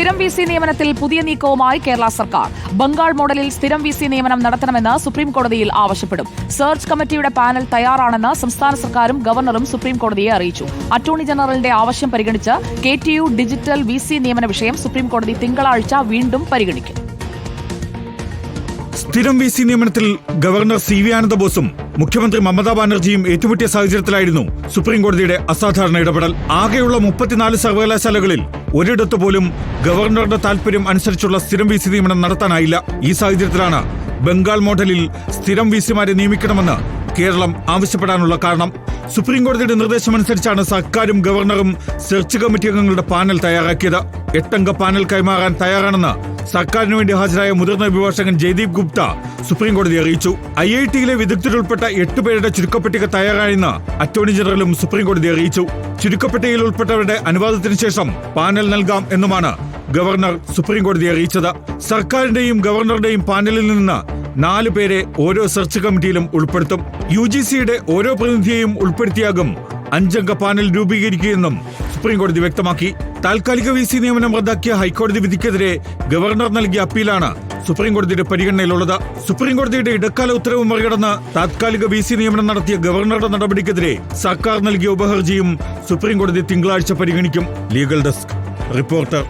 സ്ഥിരം V C നിയമനത്തിൽ പുതിയ നീക്കവുമായി കേരള സർക്കാർ. ബംഗാൾ മോഡലിൽ സ്ഥിരം വി സി നിയമനം നടത്തണമെന്ന് സുപ്രീം കോടതിയിൽ ആവശ്യപ്പെടും. സെർച്ച് കമ്മിറ്റിയുടെ പാനൽ തയ്യാറാണെന്ന് സംസ്ഥാന സർക്കാരും ഗവർണറും സുപ്രീം കോടതിയെ അറിയിച്ചു. അറ്റോർണി ജനറലിന്റെ ആവശ്യം പരിഗണിച്ച് K T U digital V C നിയമന വിഷയം സുപ്രീം കോടതി തിങ്കളാഴ്ച വീണ്ടും പരിഗണിക്കും. സ്ഥിരം വി സി നിയമനത്തിൽ ഗവർണർ സി വി ആനന്ദബോസും മുഖ്യമന്ത്രി മമതാ ബാനർജിയും ഏറ്റുമുട്ടിയ സാഹചര്യത്തിലായിരുന്നു സുപ്രീം കോടതിയുടെ അസാധാരണ ഇടപെടൽ. ആകെയുള്ള മുപ്പത്തിനാല് സർവകലാശാലകളിൽ ഒരിടത്ത് പോലും ഗവർണറുടെ താൽപര്യം അനുസരിച്ചുള്ള സ്ഥിരം വി സി നിയമനം നടത്താനായില്ല. ഈ സാഹചര്യത്തിലാണ് ബംഗാൾ മോഡലിൽ സ്ഥിരം വി സിമാരെ നിയമിക്കണമെന്ന് കേരളം ആവശ്യപ്പെടാനുള്ള കാരണം. സുപ്രീംകോടതിയുടെ നിർദ്ദേശമനുസരിച്ചാണ് സർക്കാരും ഗവർണറും സെർച്ച് കമ്മിറ്റി അംഗങ്ങളുടെ പാനൽ തയ്യാറാക്കിയത്. എട്ടംഗ പാനൽ കൈമാറാൻ തയ്യാറാണെന്ന് സർക്കാരിന് വേണ്ടി ഹാജരായ മുതിർന്ന അഭിഭാഷകൻ ജയ്ദീപ് ഗുപ്ത സുപ്രീം കോടതി അറിയിച്ചു. ഐ ഐ ടിയിലെ വിദഗ്ധരുൾപ്പെട്ട എട്ട് പേരുടെ ചുരുക്കപ്പട്ടിക തയ്യാറായെന്ന് അറ്റോർണി ജനറലും സുപ്രീം കോടതി അറിയിച്ചു. ചുരുക്കപ്പട്ടികയിൽ ഉൾപ്പെട്ടവരുടെ അനുവാദത്തിന് ശേഷം പാനൽ നൽകാം എന്നുമാണ് ഗവർണർ സുപ്രീം കോടതി അറിയിച്ചത്. സർക്കാരിന്റെയും ഗവർണറുടെയും പാനലിൽ നിന്ന് നാല് പേരെ ഓരോ സെർച്ച് കമ്മിറ്റിയിലും ഉൾപ്പെടുത്തും. യു ജി സിയുടെ ഓരോ പ്രതിനിധിയെയും ഉൾപ്പെടുത്തിയാകും അഞ്ചംഗ പാനൽ രൂപീകരിക്കുകയെന്നും സുപ്രീം കോടതി വ്യക്തമാക്കി താൽക്കാലിക വി സി നിയമനം റദ്ദാക്കിയ ഹൈക്കോടതി വിധിക്കെതിരെ ഗവർണർ നൽകിയ അപ്പീലാണ് സുപ്രീം കോടതിയുടെ പരിഗണനയിലുള്ളത്. സുപ്രീം കോടതിയുടെ ഇടക്കാല ഉത്തരവ് മറികടന്ന് താത്കാലിക വി സി നിയമനം നടത്തിയ ഗവർണറുടെ നടപടിക്കെതിരെ സർക്കാർ നൽകിയ ഉപഹർജിയും സുപ്രീം കോടതി തിങ്കളാഴ്ച പരിഗണിക്കും. Legal desk. റിപ്പോർട്ടർ